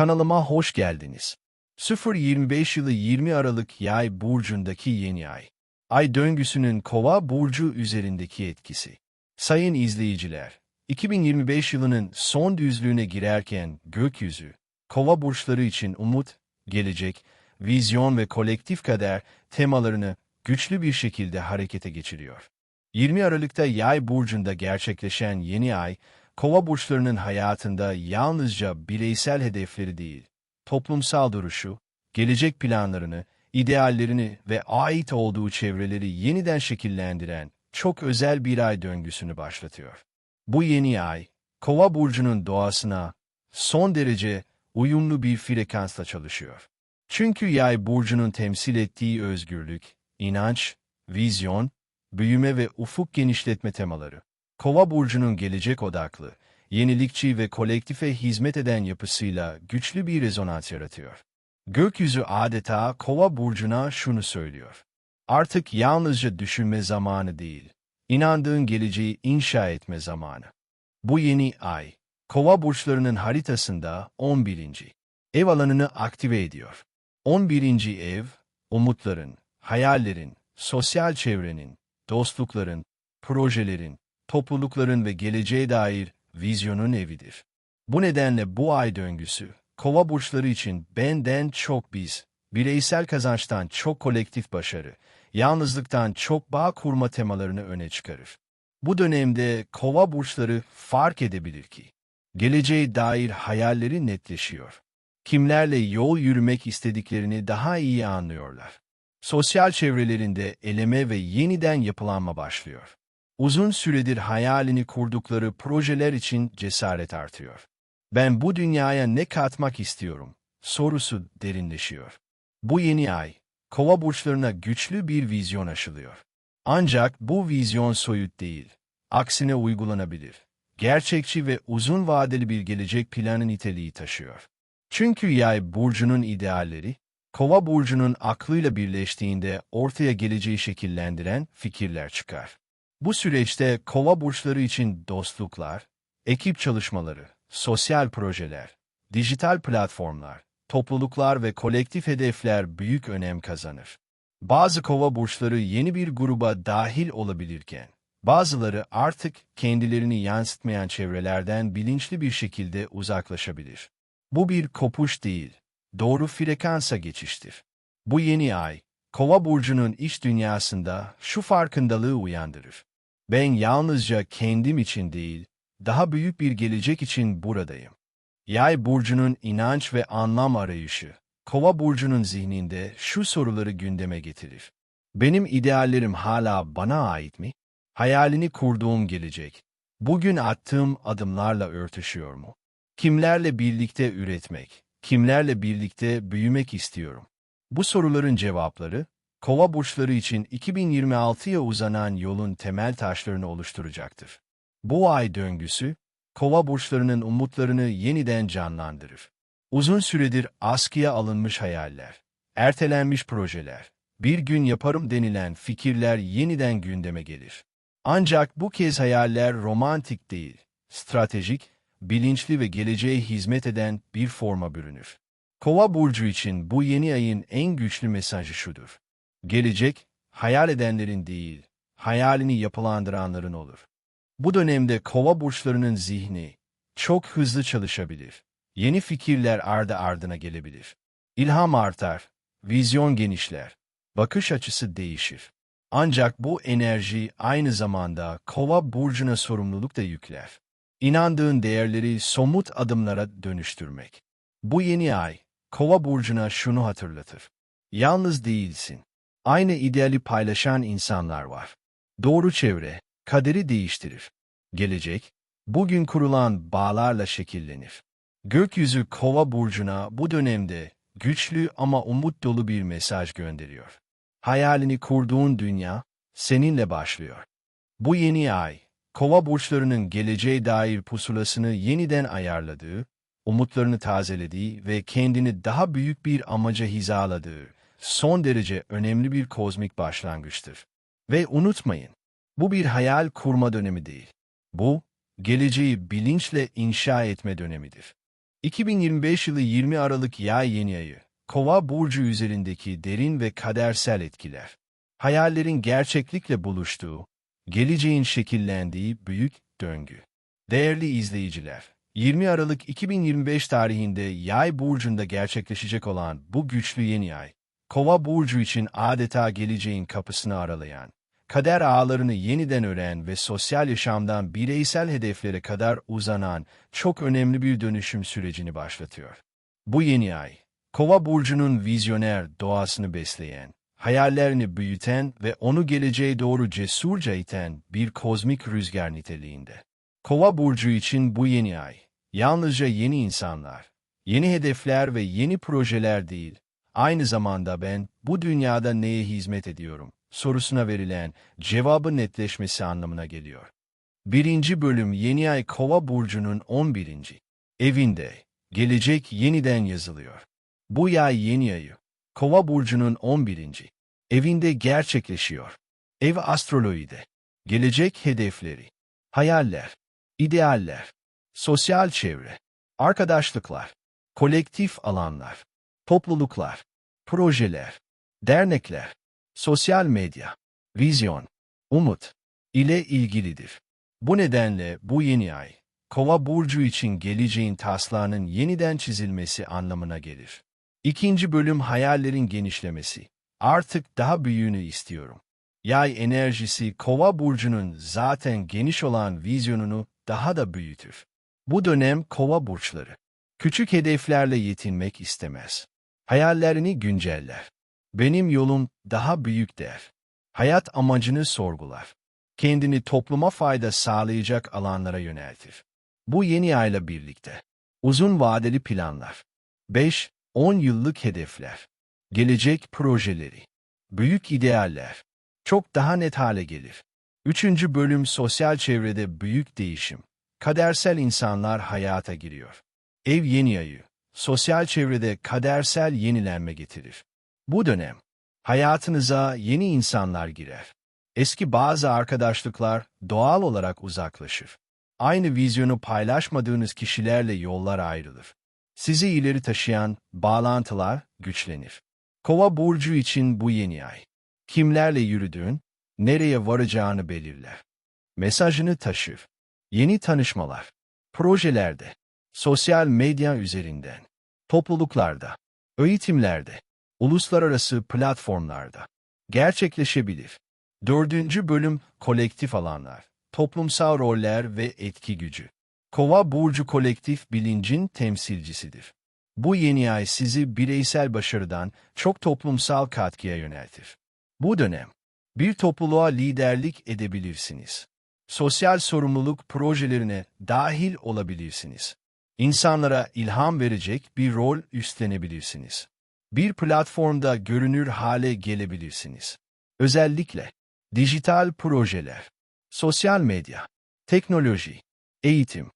Kanalıma hoş geldiniz. 0-25 yılı 20 Aralık Yay burcundaki yeni ay. Ay döngüsünün Kova burcu üzerindeki etkisi. Sayın izleyiciler, 2025 yılının son düzlüğüne girerken gökyüzü, Kova burçları için umut, gelecek, vizyon ve kolektif kader temalarını güçlü bir şekilde harekete geçiriyor. 20 Aralık'ta Yay burcunda gerçekleşen yeni ay, Kova burçlarının hayatında yalnızca bireysel hedefleri değil, toplumsal duruşu, gelecek planlarını, ideallerini ve ait olduğu çevreleri yeniden şekillendiren çok özel bir ay döngüsünü başlatıyor. Bu yeni ay, Kova burcunun doğasına son derece uyumlu bir frekansla çalışıyor. Çünkü yay burcunun temsil ettiği özgürlük, inanç, vizyon, büyüme ve ufuk genişletme temaları. Kova burcunun gelecek odaklı, yenilikçi ve kolektife hizmet eden yapısıyla güçlü bir rezonans yaratıyor. Gökyüzü adeta Kova burcuna şunu söylüyor. Artık yalnızca düşünme zamanı değil, inandığın geleceği inşa etme zamanı. Bu yeni ay, Kova burçlarının haritasında 11. ev alanını aktive ediyor. 11. ev, umutların, hayallerin, sosyal çevrenin, dostlukların, projelerin, toplulukların ve geleceğe dair vizyonun evidir. Bu nedenle bu ay döngüsü, kova burçları için benden çok biz, bireysel kazançtan çok kolektif başarı, yalnızlıktan çok bağ kurma temalarını öne çıkarır. Bu dönemde kova burçları fark edebilir ki, geleceğe dair hayalleri netleşiyor. Kimlerle yol yürümek istediklerini daha iyi anlıyorlar. Sosyal çevrelerinde eleme ve yeniden yapılanma başlıyor. Uzun süredir hayalini kurdukları projeler için cesaret artıyor. Ben bu dünyaya ne katmak istiyorum? Sorusu derinleşiyor. Bu yeni ay, kova burçlarına güçlü bir vizyon aşılıyor. Ancak bu vizyon soyut değil, aksine uygulanabilir. Gerçekçi ve uzun vadeli bir gelecek planı niteliği taşıyor. Çünkü yay burcunun idealleri, kova burcunun aklıyla birleştiğinde ortaya geleceği şekillendiren fikirler çıkar. Bu süreçte kova burçları için dostluklar, ekip çalışmaları, sosyal projeler, dijital platformlar, topluluklar ve kolektif hedefler büyük önem kazanır. Bazı kova burçları yeni bir gruba dahil olabilirken, bazıları artık kendilerini yansıtmayan çevrelerden bilinçli bir şekilde uzaklaşabilir. Bu bir kopuş değil, doğru frekansa geçiştir. Bu yeni ay, Kova burcunun iş dünyasında şu farkındalığı uyandırır. Ben yalnızca kendim için değil, daha büyük bir gelecek için buradayım. Yay burcunun inanç ve anlam arayışı, Kova burcunun zihninde şu soruları gündeme getirir. Benim ideallerim hala bana ait mi? Hayalini kurduğum gelecek, bugün attığım adımlarla örtüşüyor mu? Kimlerle birlikte üretmek, kimlerle birlikte büyümek istiyorum? Bu soruların cevapları, Kova burçları için 2026'ya uzanan yolun temel taşlarını oluşturacaktır. Bu ay döngüsü, Kova burçlarının umutlarını yeniden canlandırır. Uzun süredir askıya alınmış hayaller, ertelenmiş projeler, bir gün yaparım denilen fikirler yeniden gündeme gelir. Ancak bu kez hayaller romantik değil, stratejik, bilinçli ve geleceğe hizmet eden bir forma bürünür. Kova burcu için bu yeni ayın en güçlü mesajı şudur. Gelecek, hayal edenlerin değil, hayalini yapılandıranların olur. Bu dönemde kova burçlarının zihni çok hızlı çalışabilir. Yeni fikirler ardı ardına gelebilir. İlham artar, vizyon genişler, bakış açısı değişir. Ancak bu enerji aynı zamanda kova burcuna sorumluluk da yükler. İnandığın değerleri somut adımlara dönüştürmek. Bu yeni ay, kova burcuna şunu hatırlatır. Yalnız değilsin. Aynı ideali paylaşan insanlar var. Doğru çevre, kaderi değiştirir. Gelecek, bugün kurulan bağlarla şekillenir. Gökyüzü kova burcuna bu dönemde güçlü ama umut dolu bir mesaj gönderiyor. Hayalini kurduğun dünya seninle başlıyor. Bu yeni ay, kova burçlarının geleceğe dair pusulasını yeniden ayarladığı, umutlarını tazelediği ve kendini daha büyük bir amaca hizaladığı son derece önemli bir kozmik başlangıçtır. Ve unutmayın, bu bir hayal kurma dönemi değil. Bu, geleceği bilinçle inşa etme dönemidir. 2025 yılı 20 Aralık Yay yeni ayı. Kova burcu üzerindeki derin ve kadersel etkiler. Hayallerin gerçeklikle buluştuğu, geleceğin şekillendiği büyük döngü. Değerli izleyiciler, 20 Aralık 2025 tarihinde Yay burcunda gerçekleşecek olan bu güçlü yeni ay, Kova burcu için adeta geleceğin kapısını aralayan, kader ağlarını yeniden ören ve sosyal yaşamdan bireysel hedeflere kadar uzanan çok önemli bir dönüşüm sürecini başlatıyor. Bu yeni ay, Kova burcunun vizyoner doğasını besleyen, hayallerini büyüten ve onu geleceğe doğru cesurca iten bir kozmik rüzgar niteliğinde. Kova burcu için bu yeni ay, yalnızca yeni insanlar, yeni hedefler ve yeni projeler değil, aynı zamanda ben bu dünyada neye hizmet ediyorum sorusuna verilen cevabı netleşmesi anlamına geliyor. Birinci bölüm Yeni Ay Kova burcunun 11. evinde, gelecek yeniden yazılıyor. Bu yay yeni ayı, Kova burcunun 11. evinde gerçekleşiyor. Ev astrolojide, gelecek hedefleri, hayaller, idealler, sosyal çevre, arkadaşlıklar, kolektif alanlar, topluluklar, projeler, dernekler, sosyal medya, vizyon, umut ile ilgilidir. Bu nedenle bu yeni ay, Kova burcu için geleceğin taslağının yeniden çizilmesi anlamına gelir. İkinci bölüm hayallerin genişlemesi. Artık daha büyüğünü istiyorum. Yay enerjisi Kova burcunun zaten geniş olan vizyonunu daha da büyütür. Bu dönem Kova burçları küçük hedeflerle yetinmek istemez. Hayallerini günceller. Benim yolum daha büyük der. Hayat amacını sorgular. Kendini topluma fayda sağlayacak alanlara yöneltir. Bu yeni ayla birlikte. Uzun vadeli planlar. 5. 10 yıllık hedefler. Gelecek projeleri. Büyük idealler. Çok daha net hale gelir. Üçüncü bölüm sosyal çevrede büyük değişim. Kadersel insanlar hayata giriyor. Ev yeni ayı. Sosyal çevrede kadersel yenilenme getirir. Bu dönem, hayatınıza yeni insanlar girer. Eski bazı arkadaşlıklar doğal olarak uzaklaşır. Aynı vizyonu paylaşmadığınız kişilerle yollar ayrılır. Sizi ileri taşıyan bağlantılar güçlenir. Kova burcu için bu yeni ay. Kimlerle yürüdüğün, nereye varacağını belirler. Mesajını taşır. Yeni tanışmalar, projelerde, sosyal medya üzerinden, topluluklarda, eğitimlerde, uluslararası platformlarda gerçekleşebilir. Dördüncü bölüm kolektif alanlar, toplumsal roller ve etki gücü. Kova burcu kolektif bilincin temsilcisidir. Bu yeni ay sizi bireysel başarıdan çok toplumsal katkıya yöneltir. Bu dönem, bir topluluğa liderlik edebilirsiniz. Sosyal sorumluluk projelerine dahil olabilirsiniz. İnsanlara ilham verecek bir rol üstlenebilirsiniz. Bir platformda görünür hale gelebilirsiniz. Özellikle dijital projeler, sosyal medya, teknoloji, eğitim,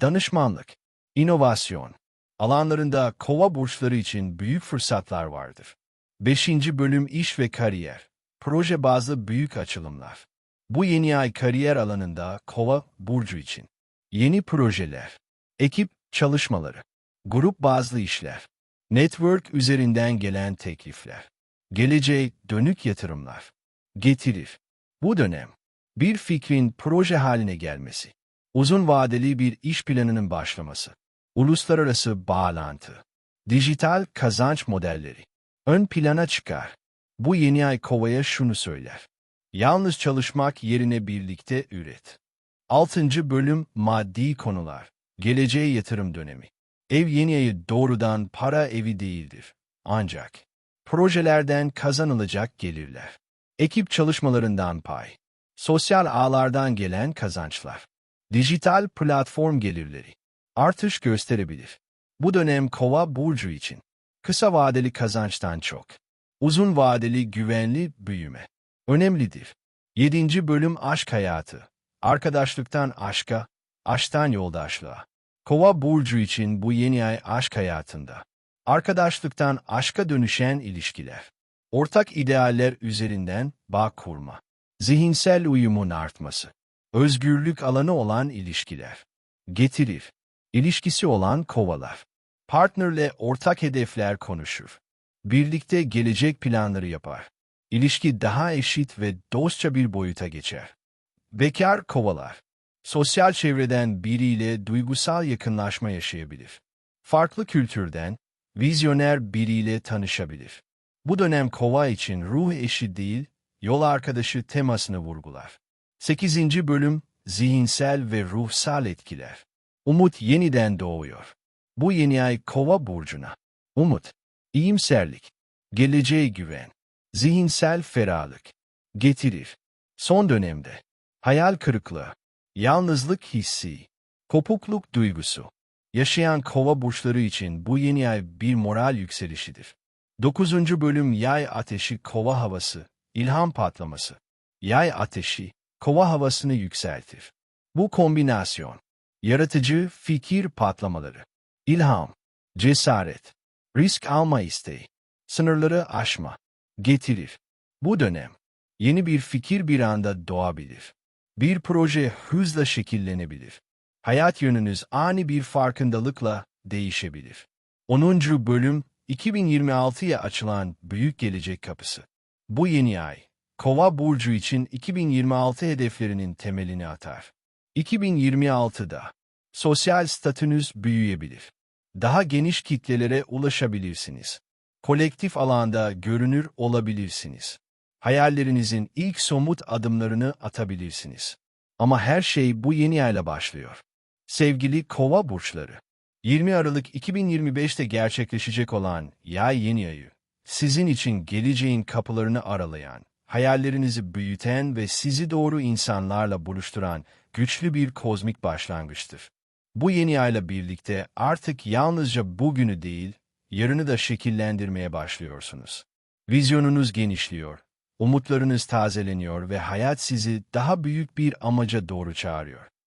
danışmanlık, inovasyon alanlarında kova burçları için büyük fırsatlar vardır. 5. bölüm iş ve kariyer, proje bazlı büyük açılımlar. Bu yeni ay kariyer alanında kova burcu için. Yeni projeler, ekip çalışmaları, grup bazlı işler, network üzerinden gelen teklifler, geleceğe dönük yatırımlar getirir. Bu dönem, bir fikrin proje haline gelmesi, uzun vadeli bir iş planının başlaması, uluslararası bağlantı, dijital kazanç modelleri ön plana çıkar. Bu yeni ay kovaya şunu söyler. Yalnız çalışmak yerine birlikte üret. 6. Bölüm Maddi Konular Geleceğe Yatırım Dönemi Ev yeni ayı doğrudan para evi değildir. Ancak projelerden kazanılacak gelirler. Ekip çalışmalarından pay. Sosyal ağlardan gelen kazançlar. Dijital platform gelirleri. Artış gösterebilir. Bu dönem kova burcu için. Kısa vadeli kazançtan çok. Uzun vadeli güvenli büyüme. Önemlidir. 7. Bölüm Aşk Hayatı. Arkadaşlıktan aşka, aşktan yoldaşlığa. Kova burcu için bu yeni ay aşk hayatında. Arkadaşlıktan aşka dönüşen ilişkiler. Ortak idealler üzerinden bağ kurma. Zihinsel uyumun artması. Özgürlük alanı olan ilişkiler. Getirir. İlişkisi olan kovalar. Partnerle ortak hedefler konuşur. Birlikte gelecek planları yapar. İlişki daha eşit ve dostça bir boyuta geçer. Bekar kovalar. Sosyal çevreden biriyle duygusal yakınlaşma yaşayabilir. Farklı kültürden, vizyoner biriyle tanışabilir. Bu dönem kova için ruh eşi değil, yol arkadaşı temasını vurgular. 8. bölüm Zihinsel ve ruhsal etkiler. Umut yeniden doğuyor. Bu yeni ay kova burcuna. Umut, iyimserlik, geleceğe güven, zihinsel ferahlık getirir. Son dönemde hayal kırıklığı, yalnızlık hissi, kopukluk duygusu, yaşayan kova burçları için bu yeni ay bir moral yükselişidir. 9. bölüm Yay ateşi kova havası, ilham patlaması. Yay ateşi, kova havasını yükseltir. Bu kombinasyon, yaratıcı fikir patlamaları, ilham, cesaret, risk alma isteği, sınırları aşma, getirir. Bu dönem, yeni bir fikir bir anda doğabilir. Bir proje hızla şekillenebilir. Hayat yönünüz ani bir farkındalıkla değişebilir. 10. bölüm 2026'ya açılan Büyük Gelecek Kapısı. Bu yeni ay, Kova burcu için 2026 hedeflerinin temelini atar. 2026'da sosyal statünüz büyüyebilir. Daha geniş kitlelere ulaşabilirsiniz. Kolektif alanda görünür olabilirsiniz. Hayallerinizin ilk somut adımlarını atabilirsiniz. Ama her şey bu yeni ayla başlıyor. Sevgili kova burçları, 20 Aralık 2025'te gerçekleşecek olan yay yeni ayı, sizin için geleceğin kapılarını aralayan, hayallerinizi büyüten ve sizi doğru insanlarla buluşturan güçlü bir kozmik başlangıçtır. Bu yeni ayla birlikte artık yalnızca bugünü değil, yarını da şekillendirmeye başlıyorsunuz. Vizyonunuz genişliyor, umutlarınız tazeleniyor ve hayat sizi daha büyük bir amaca doğru çağırıyor.